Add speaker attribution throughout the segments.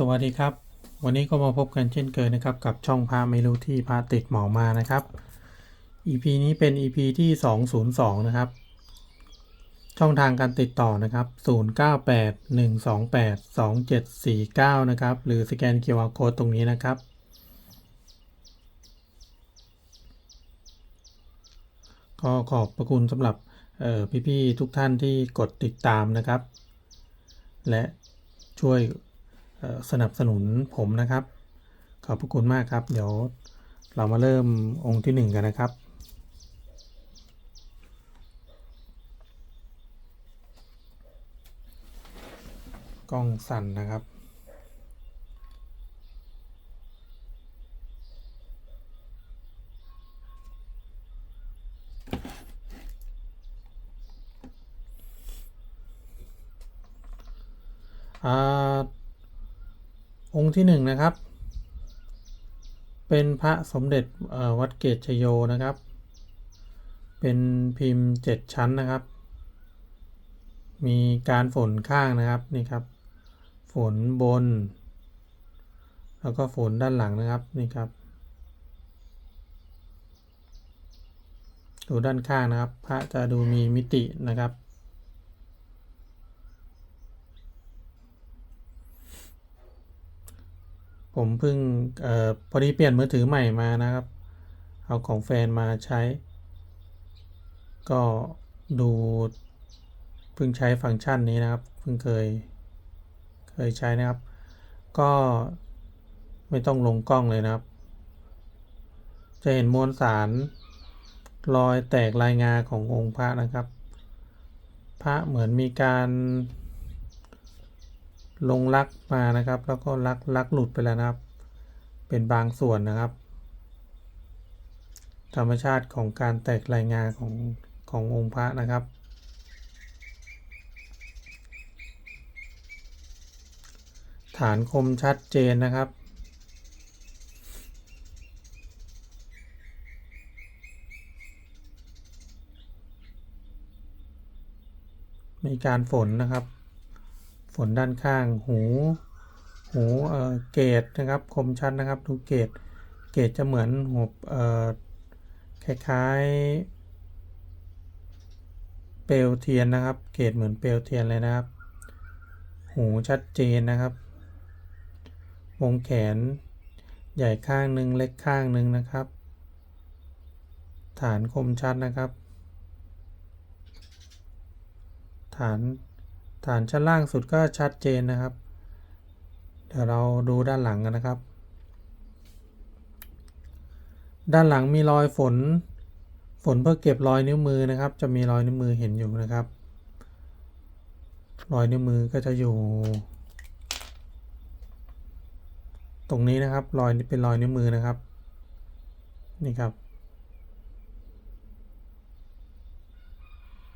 Speaker 1: สวัสดีครับ วันนี้ก็มาพบกันเช่นเคยนะครับ กับช่องพาไม่รู้ที่พาติดหมอมานะครับ EP นี้เป็น EP ที่ 202 นะครับ ช่องทางการติดต่อนะครับ 0981282749 นะครับ หรือสแกน QR Code ตรงนี้นะครับ ก็ขอบพระคุณสำหรับออพี่ๆทุกท่านที่กดติดตามนะครับ และช่วย สนับสนุนผมนะครับ ขอบพระคุณมากครับ เดี๋ยวเรามาเริ่มองค์ที่หนึ่งกันนะครับ กล้องสั่นนะครับอ่า องค์ที่หนึ่งนะครับ เป็นพระสมเด็จวัดเกตชโยนะครับ เป็นพิมพ์เจ็ดชั้นนะครับ มีการฝนข้างนะครับนี่ครับ ฝนบน แล้วก็ฝนด้านหลังนะครับนี่ครับดูด้านข้างนะครับ พระจะดูมีมิตินะครับ ผมเพิ่งออพอดีเปลี่ยนมือถือใหม่มานะครับ เอาของแฟนมาใช้ ก็ดูเพิ่งใช้ฟังก์ชันนี้นะครับ เพิ่งเคยเคยใช้นะครับ ก็ไม่ต้องลงกล้องเลยนะครับ จะเห็นมวลสารรอยแตกลายงาขององค์พระนะครับ พระเหมือนมีการ ลงลักมานะครับ แล้วก็ลักลักหลุดไปแล้วนะครับ เป็นบางส่วนนะครับ ธรรมชาติของการแตกลายงาของขององค์พระนะครับ ฐานคมชัดเจนนะครับมีการฝนนะครับ ฝนด้านข้างหู หูเอ่อเกตนะครับคมชัดนะครับดูเกตเกตจะเหมือนหัวเอ่อคล้ายๆ เปลวเทียนนะครับ เกตเหมือนเปลวเทียนเลยนะครับ หูชัดเจนนะครับ วงแขนใหญ่ข้างหนึ่งเล็กข้างหนึ่งนะครับ ฐานคมชัดนะครับ ฐาน ฐานชั้นล่างสุดก็ชัดเจนนะครับ เดี๋ยวเราดูด้านหลังกันนะครับ ด้านหลังมีรอยฝน ฝนเพื่อเก็บรอยนิ้วมือนะครับ จะมีรอยนิ้วมือเห็นอยู่นะครับ รอยนิ้วมือก็จะอยู่ ตรงนี้นะครับ รอยนี้เป็นรอยนิ้วมือนะครับ นี่ครับ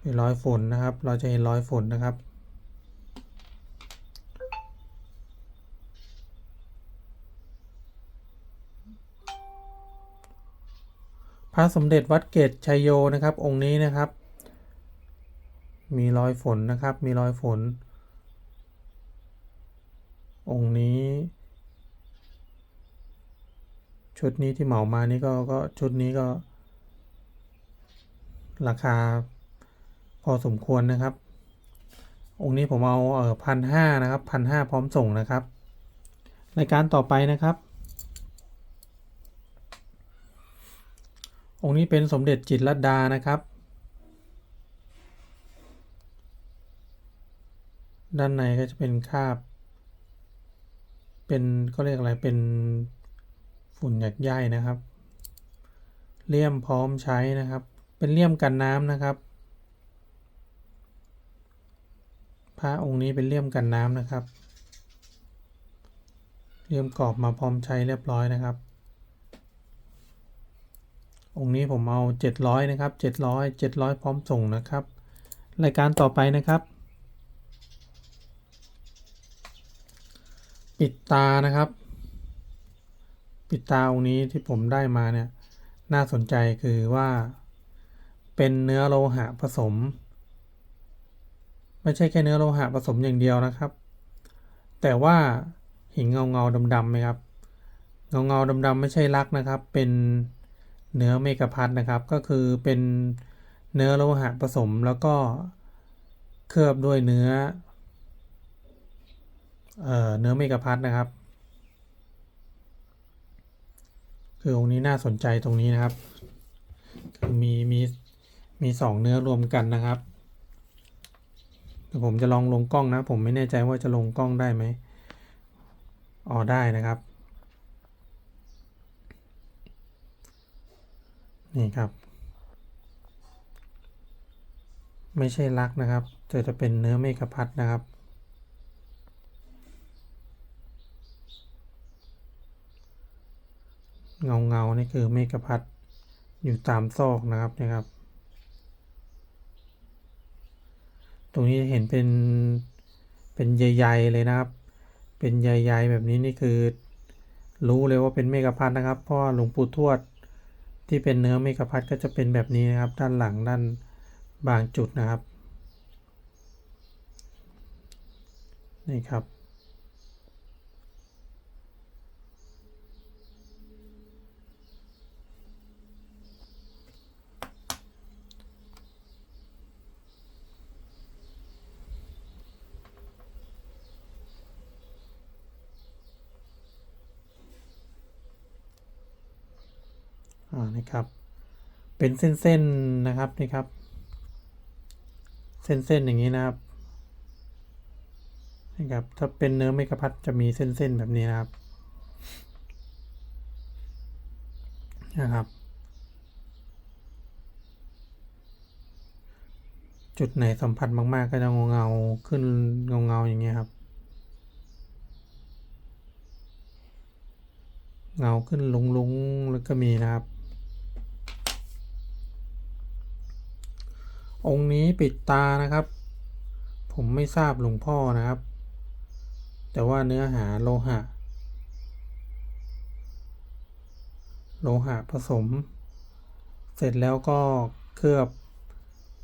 Speaker 1: เป็นรอยฝนนะครับ เราจะเห็นรอยฝนนะครับ พระสมเด็จวัดเกตชัยโยนะครับ องค์นี้นะครับ มีรอยฝนนะครับ มีรอยฝน องค์นี้ ชุดนี้ที่เหมามานี่ก็ก็ชุดนี้ก็ ราคาพอสมควรนะครับ องค์นี้ผมเอาเออพันห้านะครับพันห้าพร้อมส่งนะครับ รายการต่อไปนะครับ องค์นี้เป็นสมเด็จจิตรลดานะครับ ด้านในก็จะเป็นคาบ เป็นเขาเรียกอะไรเป็นฝุ่นหยักใยนะครับ เลี่ยมพร้อมใช้นะครับ เป็นเลี่ยมกันน้ำนะครับพระองค์นี้เป็นเลี่ยมกันน้ำนะครับ เลี่ยมกรอบมาพร้อมใช้เรียบร้อยนะครับ องค์นี้ผมเอา 700 นะครับ 700 700 พร้อมส่งนะครับ รายการต่อไปนะครับ ปิดตานะครับ ปิดตาองค์นี้ที่ผมได้มาเนี่ยน่าสนใจคือว่า เป็นเนื้อโลหะผสม ไม่ใช่แค่เนื้อโลหะผสมอย่างเดียวนะครับ แต่ว่าหินเงาเงาดำดำไหมครับ เงาเงาดำดำไม่ใช่ลักนะครับ เป็น เนื้อเมกะพัทนะครับ ก็คือเป็นเนื้อโลหะผสมแล้วก็เคลือบด้วยเนื้อเอ่อเนื้อเมกะพัทนะครับ คือองค์นี้น่าสนใจตรงนี้นะครับ คือมีมีมีสองเนื้อรวมกันนะครับผมจะลองลงกล้องนะ ผมไม่แน่ใจว่าจะลงกล้องได้ไหมอ๋อได้นะครับ นี่ครับ ไม่ใช่ลักนะครับ แต่จะเป็นเนื้อเมกะพัดนะครับเงาเงานี่คือเมกะพัดอยู่ตามซอกนะครับนะครับ ตรงนี้เห็นเป็นเป็นใยๆเลยนะครับ เป็นใยๆแบบนี้นี่คือ รู้เลยว่าเป็นเมกะพัดนะครับ เพราะว่าหลวงปู่ทวด ที่เป็นเนื้อเมกะพัดก็จะเป็นแบบนี้นะครับ ด้านหลังด้านบางจุดนะครับ นี่ครับ นี่ครับ เป็นเส้นๆนะครับนี่ครับ เส้นๆอย่างนี้นะครับนี่ครับ ถ้าเป็นเนื้อเมกะพัดจะมีเส้นๆแบบนี้นะครับนะครับ จุดไหนสัมผัสมาก ๆ ก็จะเงาๆขึ้นเงาๆอย่างเงี้ยครับ เงาขึ้นลุงๆแล้วก็มีนะครับ องค์นี้ปิดตานะครับ ผมไม่ทราบหลวงพ่อนะครับ แต่ว่าเนื้อหาโลหะ โลหะผสม เสร็จแล้วก็เคลือบ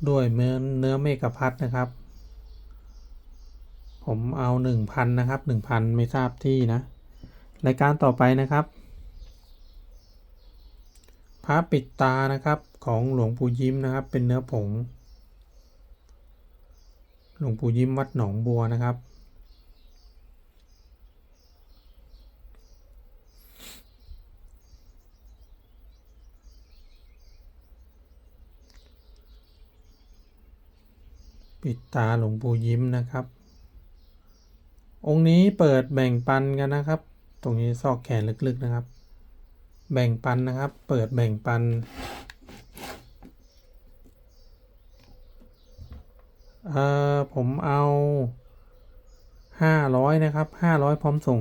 Speaker 1: ด้วยเนื้อเนื้อเมกะพัดนะครับ ผมเอาหนึ่งพันนะครับหนึ่งพันไม่ทราบที่นะ รายการต่อไปนะครับพระปิดตานะครับของหลวงปู่ยิ้มนะครับ เป็นเนื้อผง หลวงปู่ยิ้มวัดหนองบัวนะครับ ปิดตาหลวงปู่ยิ้มนะครับ องค์นี้เปิดแบ่งปันกันนะครับ ตรงนี้ซอกแขนลึกๆนะครับ แบ่งปันนะครับ เปิดแบ่งปัน ออผมเอาห้าร้อยนะครับห้าร้อยพร้อมส่ง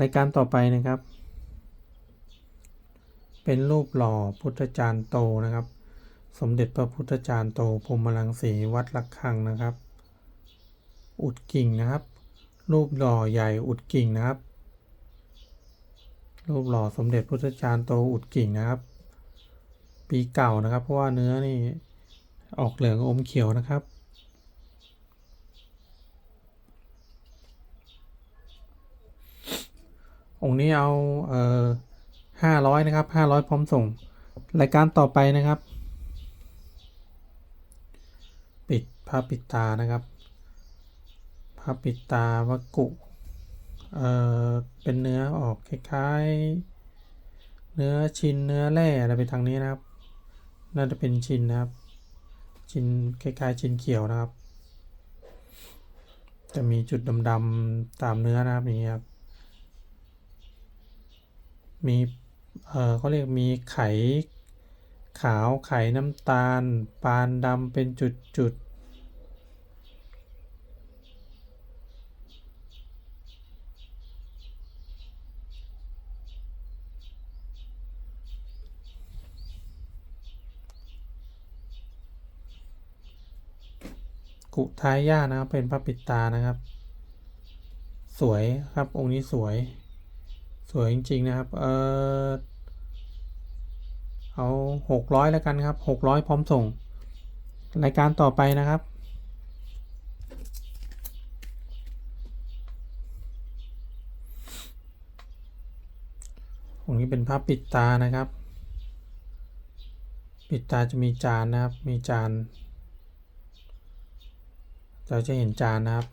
Speaker 1: รายการต่อไปนะครับ เป็นรูปหล่อพุทธจารย์โตนะครับ สมเด็จพระพุทธจารย์โตพรมรังสีวัดระฆังนะครับ อุดกิ่งนะครับ รูปหล่อใหญ่อุดกิ่งนะครับ รูปหล่อสมเด็จพุทธจารย์โตอุดกิ่งนะครับ ปีเก่านะครับ เพราะว่าเนื้อนี่ออกเหลืองอมเขียวนะครับ องค์นี้เอาเอ่อห้าร้อยนะครับห้าร้อยพร้อมส่ง รายการต่อไปนะครับ ปิดผ้าปิดตานะครับผ้าปิดตาวักกุเอ่อเป็นเนื้อออกคล้ายๆ เนื้อชิ้นเนื้อแร่อะไรไปทางนี้นะครับ น่าจะเป็นชิ้นนะครับ ชิ้นคล้ายๆ ชิ้นเขียวนะครับ จะมีจุดดำๆตามเนื้อนะครับอย่างนี้ครับ มีเออเขาเรียกมีไขขาวไข่น้ำตาล ปานดำเป็นจุดๆกุท้ายย่านะครับเป็นพระปิดตานะครับ สวยครับองค์นี้สวย สวยจริง ๆ นะครับ เออเอาหกร้อยแล้วกันครับหกร้อยพร้อมส่ง รายการต่อไปนะครับองนี้เป็นพระปิดตานะครับ ปิดตาจะมีจานนะครับ มีจาน เราจะเห็นจานนะครับ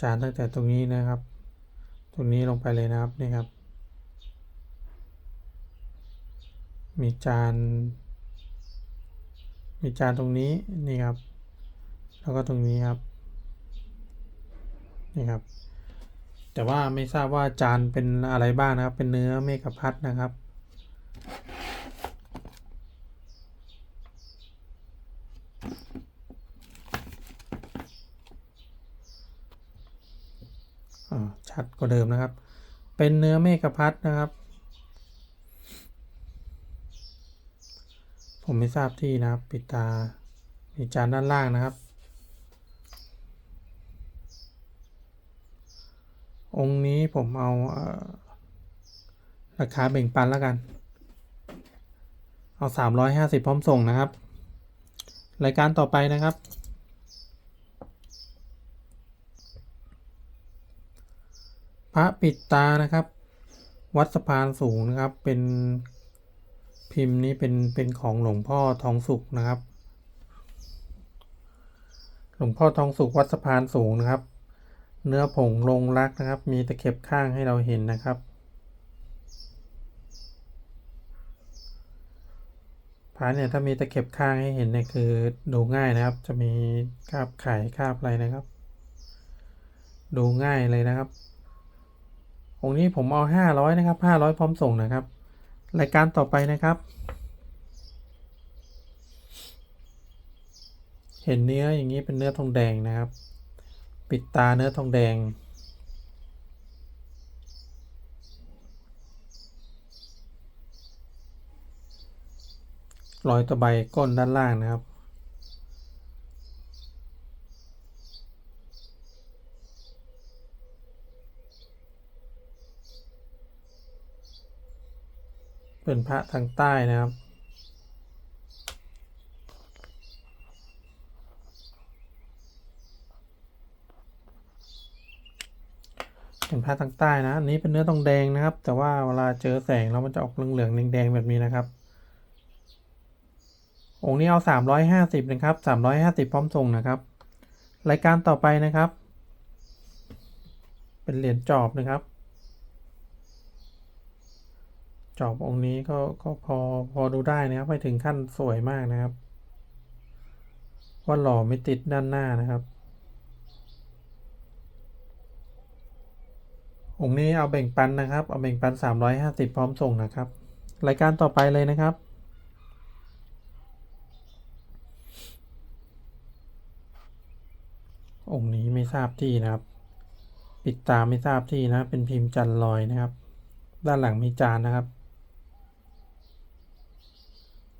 Speaker 1: จานตั้งแต่ตรงนี้นะครับ ตรงนี้ลงไปเลยนะครับนี่ครับ มีจาน มีจานตรงนี้นี่ครับ แล้วก็ตรงนี้ครับนี่ครับ แต่ว่าไม่ทราบว่าจานเป็นอะไรบ้างนะครับ เป็นเนื้อเมกะพัดนะครับ อ่าชัด กว่าเดิมนะครับ เป็นเนื้อเมกะพัดนะครับ ผมไม่ทราบที่นะครับ ปิดตามีจานด้านล่างนะครับ องค์นี้ผมเอาราคาแบ่งปันแล้วกัน เอาสามร้อยห้าสิบพร้อมส่งนะครับ รายการต่อไปนะครับ พระปิดตานะครับ วัดสะพานสูงนะครับเป็นพิมพ์นี้เป็นเป็นของหลวงพ่อทองสุขนะครับ หลวงพ่อทองสุขวัดสะพานสูงนะครับ เนื้อผงลงรักนะครับ มีตะเข็บข้างให้เราเห็นนะครับ พระเนี่ยถ้ามีตะเข็บข้างให้เห็นเนี่ยคือดูง่ายนะครับ จะมีคราบไข่คราบอะไรนะครับ ดูง่ายเลยนะครับ องค์นี้ผมเอาห้าร้อยนะครับห้าร้อยพร้อมส่งนะครับ รายการต่อไปนะครับ เห็นเนื้ออย่างนี้เป็นเนื้อทองแดงนะครับ ปิดตาเนื้อทองแดง รอยตะไบก้นด้านล่างนะครับ เป็นพระทางใต้นะครับ เป็นพระทางใต้นะอันนี้เป็นเนื้อทองแดงนะครับ แต่ว่าเวลาเจอแสงแล้วมันจะออกเหลืองๆแดงๆแบบนี้นะครับ องค์นี้เอาสามร้อยห้าสิบนะครับสามร้อยห้าสิบพร้อมส่งนะครับ รายการต่อไปนะครับ เป็นเหรียญจอบนะครับ จอบองค์นี้ก็ก็พอพอดูได้นะครับ ไม่ถึงขั้นสวยมากนะครับ ว่าหล่อไม่ติดด้านหน้านะครับ องค์นี้เอาแบ่งปันนะครับ เอาแบ่งปัน 350 พร้อมส่งนะครับ รายการต่อไปเลยนะครับองค์นี้ไม่ทราบที่นะครับ ปิดตาไม่ทราบที่นะ เป็นพิมพ์จันลอยนะครับ ด้านหลังมีจานนะครับ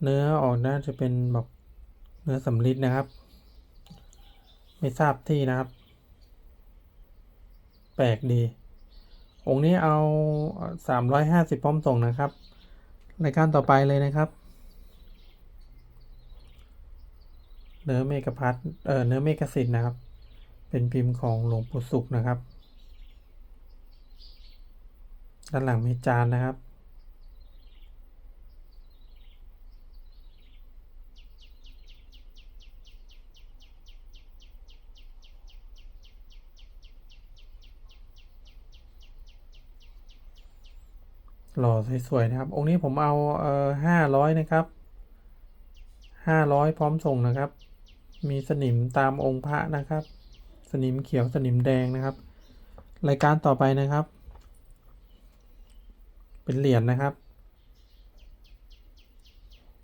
Speaker 1: เนื้อออกน่าจะเป็นแบบเนื้อสำลิดนะครับ ไม่ทราบที่นะครับ แปลกดี องค์นี้เอาสามร้อยห้าสิบพร้อมส่งนะครับ รายการต่อไปเลยนะครับ เนื้อเมกะพัดเอ่อเนื้อเมกะสิทธ์นะครับ เป็นพิมพ์ของหลวงปู่สุขนะครับ ด้านหลังมีจานนะครับ หล่อสวยๆนะครับ องค์นี้ผมเอาเอ่อห้าร้อยนะครับห้าร้อยพร้อมส่งนะครับ มีสนิมตามองค์พระนะครับ สนิมเขียวสนิมแดงนะครับ รายการต่อไปนะครับ เป็นเหรียญนะครับ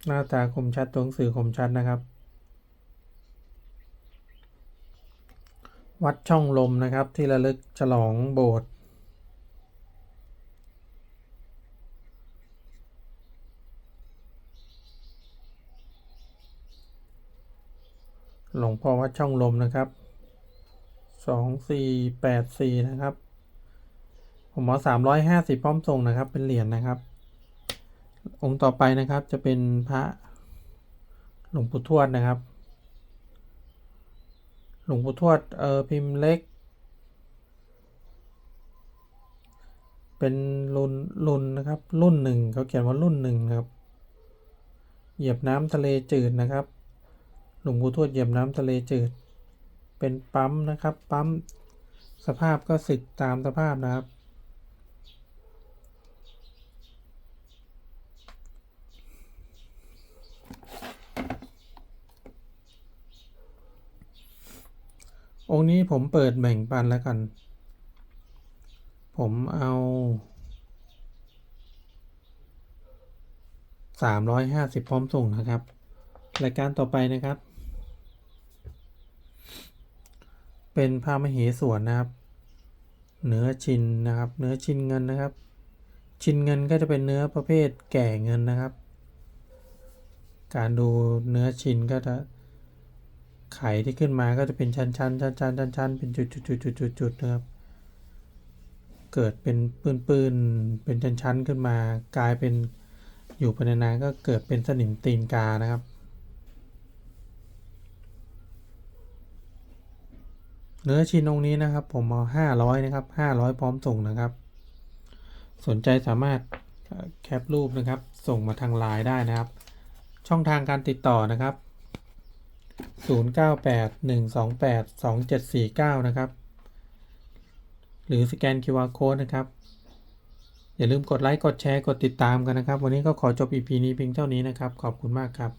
Speaker 1: หน้าตาคมชัดตัวหนังสือคมชัดนะครับ วัดช่องลมนะครับที่ระลึกฉลองโบสถ์ หลวงพ่อวัดช่องลมนะครับสองสี่แปดสี่นะครับ ผมเอาสามร้อยห้าสิบพร้อมส่งนะครับ เป็นเหรียญนะครับ องค์ต่อไปนะครับจะเป็นพระหลวงปู่ทวดนะครับ หลวงปู่ทวดเออพิมพ์เล็ก เป็นรุ่นรุ่นนะครับ รุ่นหนึ่งเขาเขียนว่ารุ่นหนึ่งนะครับ เหยียบน้ำทะเลจืดนะครับ ลวงปู่ทวดเหยียบน้ำทะเลจืด เป็นปั๊มนะครับ ปั๊มสภาพก็สึกตามสภาพนะครับ องค์นี้ผมเปิดแบ่งปันแล้วกัน ผมเอาสามร้อยห้าสิบพร้อมส่งนะครับ รายการต่อไปนะครับ เป็นพระมเหสวนนะครับ เนื้อชินนะครับ เนื้อชินเงินนะครับ ชินเงินก็จะเป็นเนื้อประเภทแก่เงินนะครับ การดูเนื้อชินก็จะไข่ที่ขึ้นมาก็จะเป็นชั้นชั้นชั้นชั้นชั้นชั้นเป็นจุดจุดจุดจุดจุดจุดนะครับ เกิดเป็นปืนปืนๆเป็นชั้นชั้นขึ้นมากลายเป็นอยู่ไปนานก็เกิดเป็นสนิมตีนกานะครับ เนื้อชิ้นองนี้นะครับ ผมเอาห้าร้อยนะครับห้าร้อยพร้อมส่งนะครับ สนใจสามารถแคปรูปนะครับ ส่งมาทางไลน์ได้นะครับ ช่องทางการติดต่อนะครับ 0981282749 นะครับ หรือสแกน QR Code นะครับ อย่าลืมกดไลค์ กดแชร์ กดติดตามกันนะครับ วันนี้ก็ขอจบ EP นี้เพียงเท่านี้นะครับ ขอบคุณมากครับ